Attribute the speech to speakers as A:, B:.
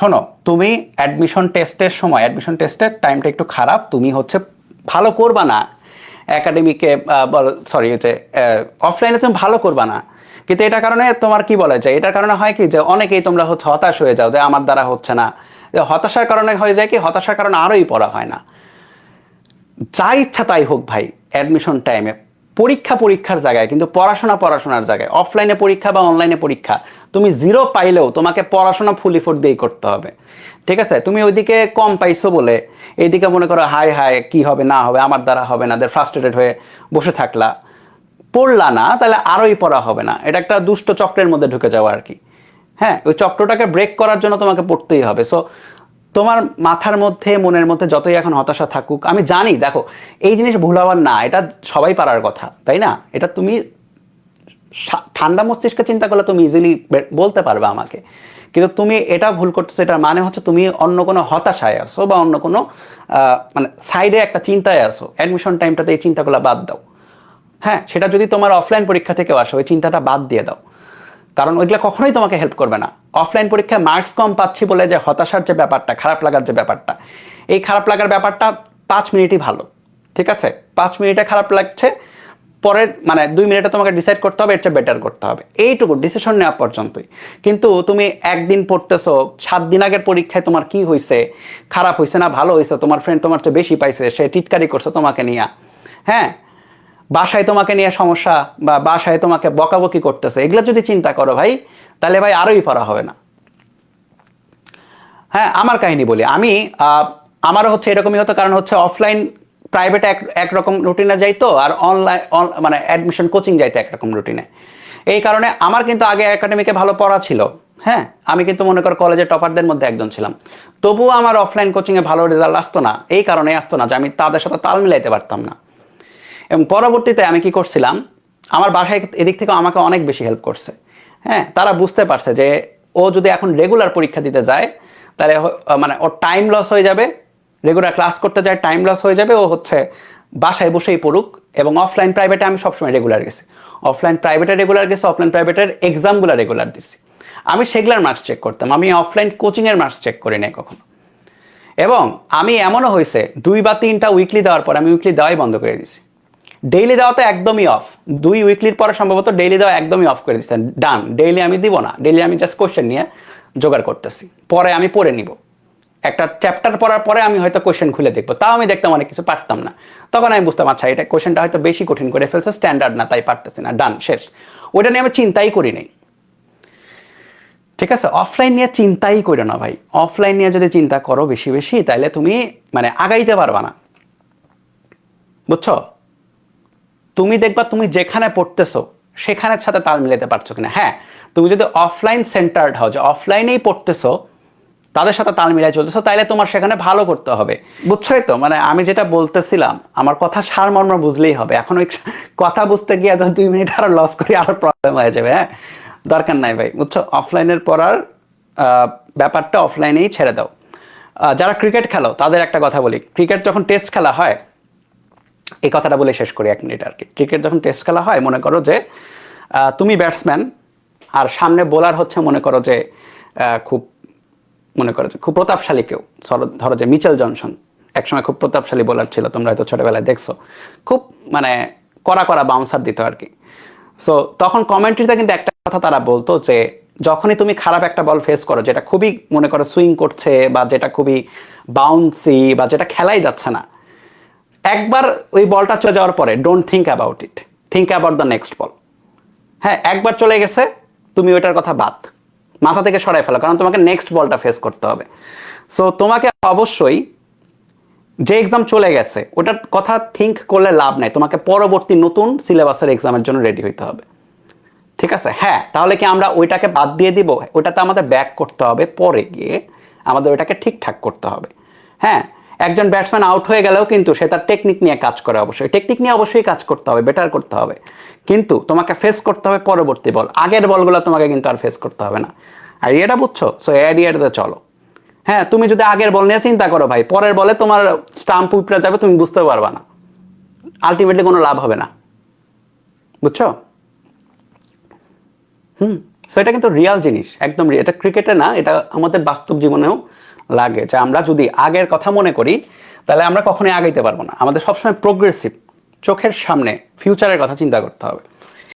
A: শোনো, তুমি অ্যাডমিশন টেস্টের সময় অ্যাডমিশন টেস্টের টাইমটা একটু খারাপ, তুমি হচ্ছে ভালো করবা না একাডেমিকে সরি হচ্ছে অফলাইনে তুমি ভালো করবা না। কিন্তু এটার কারণে তোমার কি বলা যায় এটার কারণে হয় কি, যে অনেকেই তোমরা হচ্ছে হতাশ হয়ে যাও, যে আমার দ্বারা হচ্ছে না। হতাশার কারণে হয়ে যায় কি, হতাশার কারণে আরোই পড়া হয় না। যা ইচ্ছা তাই হোক ভাই অ্যাডমিশন টাইমে পরীক্ষা পরীক্ষার জায়গায়, কিন্তু পড়াশোনা পড়াশোনার জায়গায় অফলাইনে পরীক্ষা বা অনলাইনে পরীক্ষা, তুমি জিরো পাইলেও তোমাকে পড়াশোনা ফুল ইফোর্ট দিয়েই করতে হবে। ঠিক আছে? তুমি ওইদিকে কম পাইছো বলে, এইদিকে মনে করো হাই হাই কি হবে, না হবে, আমার দ্বারা হবে না দের ফ্রাস্ট্রেটেড হয়ে বসে থাকলা। পড়লা না, তাহলে আরোই পড়া হবে না। এটা একটা দুষ্ট চক্রের মধ্যে ঢুকে যাওয়া আর কি। হ্যাঁ? ওই চক্রটাকে ব্রেক করার জন্য তোমাকে পড়তেই হবে। সো তোমার মাথার মধ্যে, মনের মধ্যে যতই এখন হতাশা থাকুক, আমি জানি, দেখো, এই জিনিস ভুল হওয়ার না, এটা সবাই পারার কথা, তাই না? এটা তুমি ঠান্ডা মস্তিষ্কে চিন্তা করলে তুমি ইজিলি বলতে পারবে আমাকে। কিন্তু তুমি এটা ভুল করতেছো, এটার মানে হচ্ছে তুমি অন্য কোনো হতাশায় আসো বা অন্য কোনো মানে সাইডে একটা চিন্তায় আসো অ্যাডমিশন টাইমটাতে এই চিন্তাগুলো বাদ দাও। হ্যাঁ সেটা যদি তোমার অফলাইন পরীক্ষা থেকেও আসো, ওই চিন্তাটা বাদ দিয়ে দাও। কারণ ওইগুলো কখনোই তোমাকে হেল্প করবে না। অফলাইন পরীক্ষায় মার্কস কম পাচ্ছি বলে যে হতাশার যে ব্যাপারটা, খারাপ লাগার যে ব্যাপারটা, এই খারাপ লাগার ব্যাপারটা পাঁচ মিনিটই ভালো, ঠিক আছে? পাঁচ মিনিটে খারাপ লাগছে, পরের মানে দুই মিনিটে তোমাকে ডিসাইড করতে হবে, এর চেয়ে বেটার করতে হবে। এইটুকু ডিসিশন নেওয়া পর্যন্তই। কিন্তু তুমি একদিন পড়তেছো, সাত দিন আগের পরীক্ষায় তোমার কি হয়েছে খারাপ হয়েছে না, ভালো হয়েছে তোমার ফ্রেন্ড তোমার চেয়ে বেশি পাইছে, সে টিটকারি করছে তোমাকে নিয়ে। হ্যাঁ? বাসায় তোমাকে নিয়ে সমস্যা বা বাসায় তোমাকে বকাবকি করতেছে, এগুলো যদি চিন্তা করো ভাই, তাহলে ভাই আরোই পড়া হবে না। হ্যাঁ আমার কাহিনী বলি। আমি আমারও হচ্ছে এরকমই হতো, কারণ হচ্ছে অফলাইন প্রাইভেট এক, একরকম রুটিনে যাইতো আর অনলাইন মানে অ্যাডমিশন কোচিং যাইতো একরকম রুটিনে এই কারণে আমার কিন্তু আগে একাডেমিকে ভালো পড়া ছিল। হ্যাঁ আমি কিন্তু মনে কর কলেজের টপারদের মধ্যে একজন ছিলাম। তবুও আমার অফলাইন কোচিংয়ে ভালো রেজাল্ট আসতো না। এই কারণে আসতো না যে আমি তাদের সাথে তাল মিলাইতে পারতাম না। এবং পরবর্তীতে আমি কি করছিলাম? আমার বাসায় এদিক থেকে আমাকে অনেক বেশি হেল্প করছে। হ্যাঁ তারা বুঝতে পারছে যে ও যদি এখন রেগুলার পরীক্ষা দিতে যায়, তাহলে মানে ওর টাইম লস হয়ে যাবে রেগুলার ক্লাস করতে যায় টাইম লস হয়ে যাবে, ও হচ্ছে বাসায় বসেই পড়ুক এবং অফলাইন প্রাইভেটে আমি সবসময় রেগুলার গেছি। অফলাইন প্রাইভেটে রেগুলার গেছি অফলাইন প্রাইভেটের এক্সামগুলো রেগুলার দিছি। আমি সেগুলার মার্কস চেক করতাম, আমি অফলাইন কোচিংয়ের মার্কস চেক করি নাই কখনো। এবং আমি এমনও হয়েছে, দুই বা তিনটা উইকলি দেওয়ার পর আমি উইকলি দেওয়াই বন্ধ করে দিয়েছি ডেইলি দেওয়া তো একদমই অফ দুই উইকলির পরে সম্ভবত ডেইলি দেওয়া একদমই অফ করে দিচ্ছেন ডান ডেইলি আমি দিব না। ডেইলি আমি জাস্ট কোশ্চেন নিয়ে জোগাড় করতেছি। পরে আমি পড়ে নিব। একটা চ্যাপ্টার পড়ার পরে আমি হয়তো কোশ্চেন খুলে দেখব। তাও আমি দেখতাম অনেক কিছু, পারতাম না। তখন আমি বুঝতাম আচ্ছা এটা কোশ্চেনটা হয়তো বেশি কঠিন করে ফেলছে স্ট্যান্ডার্ড না, তাই পারতেছি না। ডান শেষ। ওইটা নিয়ে আমি চিন্তাই করি নাই। ঠিক আছে? অফলাইন নিয়ে চিন্তাই করো না ভাই। অফলাইন নিয়ে যদি চিন্তা করো বেশি বেশি তাহলে তুমি মানে আগাইতে পারবা না। বুঝছ? তুমি দেখবা তুমি যেখানে পড়তেছো, সেখানের সাথে তাল মিলাতে পারছ কিনা। হ্যাঁ তুমি যদি অফলাইন সেন্টার্ড হও, যে অফলাইনেই পড়তেছো, তাদের সাথে তাল মিলাই চলতেছো, তাইলে তোমার সেখানে ভালো করতে হবে। বুঝছোই তো? মানে আমি যেটা বলতেছিলাম, আমার কথা সারমর্ম বুঝলেই হবে। এখন ওই কথা বুঝতে গিয়ে তো দুই মিনিট আরও লস করি, আরও প্রবলেম হয়ে যাবে হ্যাঁ? দরকার নাই ভাই, বুঝছ? অফলাইনের পড়ার ব্যাপারটা অফলাইনেই ছেড়ে দাও। যারা ক্রিকেট খেলো, তাদের একটা কথা বলি। ক্রিকেট যখন টেস্ট খেলা হয় এই কথাটা বলে শেষ করি এক মিনিট আর কি। ক্রিকেট যখন টেস্ট খেলা হয়, মনে করো যে তুমি ব্যাটসম্যান আর সামনে বোলার হচ্ছে মনে করো যে খুব, মনে করো যে, খুব প্রতাপশালী কেউ। ধরো- যে মিচেল জনসন একসময় খুব প্রতাপশালী বোলার ছিল, তোমরা হয়তো ছোটবেলায় দেখছ। খুব মানে কড়া কড়া বাউন্সার দিত আর কি। সো তখন কমেন্ট্রিতে কিন্তু একটা কথা তারা বলতো যে, যখনই তুমি খারাপ একটা বল ফেস করো, যেটা খুবই মনে করো সুইং করছে বা যেটা খুবই বাউন্সি বা যেটা খেলাই যাচ্ছে না একবার ওই বলটা চলে যাওয়ার পরে don't think about it think about the next ball হ্যাঁ একবার চলে গেছে, তুমি ওইটার কথা বাদ। মাথা থেকে সরাই ফেলো, কারণ তোমাকে নেক্সট বলটা ফেস করতে হবে। সো তোমাকে অবশ্যই যে এক্সাম চলে গেছে, ওটার কথা থিঙ্ক করলে লাভ নাই। তোমাকে পরবর্তী নতুন সিলেবাসের এক্সামের জন্য রেডি হইতে হবে। ঠিক আছে? হ্যাঁ তাহলে কি আমরা ওইটাকে বাদ দিয়ে দিব? ওইটাতে আমাদের ব্যাক করতে হবে, পরে গিয়ে আমাদের ওইটাকে ঠিকঠাক করতে হবে। হ্যাঁ একজন ব্যাটসম্যান আউট হয়ে গেলেও কিন্তু সে তার টেকনিক নিয়ে কাজ করে অবশ্যই। টেকনিক নিয়ে অবশ্যই কাজ করতে হবে বেটার করতে হবে। কিন্তু তোমাকে ফেস করতে হবে পরবর্তী বল আগের বলগুলো তোমাকে কিন্তু আর ফেস করতে হবে না। এটা বুঝছ? সো এডিয়াতে চলো। হ্যাঁ তুমি যদি আগের বল নিয়ে চিন্তা করো ভাই, পরের বলে তোমার স্টাম্প উপরে যাবে, তুমি বুঝতে পারবা না। আলটিমেটলি কোনো লাভ হবে না। বুঝছ? হুম সো এটা কিন্তু রিয়াল জিনিস। একদম এটা ক্রিকেটে না, এটা আমাদের বাস্তব জীবনেও লাগে যে আমরা যদি আগের কথা মনে করি, তাহলে আমরা কখনোই আগাইতে পারব না। আমাদের সবসময় প্রোগ্রেসিভ চোখের সামনে ফিউচারের কথা চিন্তা করতে হবে।